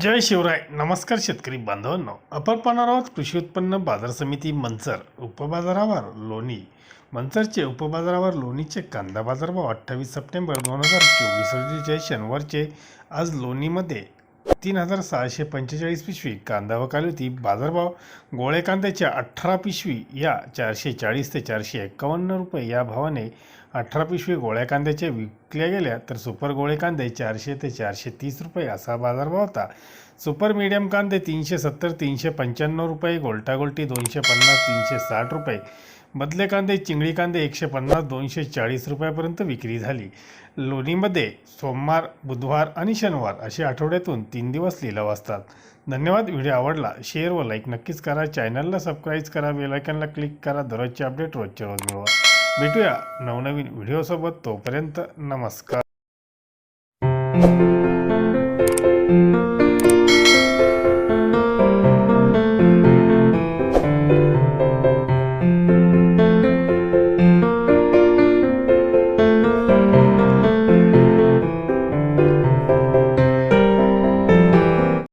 जय शिवराय. नमस्कार शेतकरी बांधवांनो. आपण पाहणार आहोत कृषी उत्पन्न बाजार समिती मंचर उपबाजारावर लोणी. मंचरचे उपबाजारावर लोणीचे कांदा बाजारभाव अठ्ठावीस सप्टेंबर दोन हजार चोवीस रोजीचे शनिवारचे. आज लोणीमध्ये तीन हजार सहाशे पंचेचाळीस पिशवी कांदा व होती. बाजारभाव गोळे कांद्याच्या अठरा पिशवी या चारशे चाळीस ते चारशे एक्कावन्न रुपये या भावाने अठरा पिशवी गोळ्या कांद्याच्या विकल्या गेल्या तर सुपर गोळे कांदे चारशे ते चारशे तीस रुपये असा बाजारभाव होता. सुपर मीडियम कांदे तीनशे सत्तर तीनशे पंच्याण्णव रुपये गोलटागोलटी दोनशे पन्नास तीनशे साठ रुपये. बदले कांदे चिंगळी कांदे एकशे पन्नास दोनशे चाळीस रुपयापर्यंत विक्री झाली. लोणीमध्ये सोमवार बुधवार आणि शनिवार असे आठवड्यातून तीन दिवस लिलाव असतात. धन्यवाद व्हिडिओ आवडला शेअर व लाईक नक्कीच करा. चॅनलला सबस्क्राईब करा बेलायकनला क्लिक करा. दररोजचे अपडेट रोजच्या रोज मिळवा. भेटूया नवनवीन व्हिडिओसोबत तोपर्यंत नमस्कार.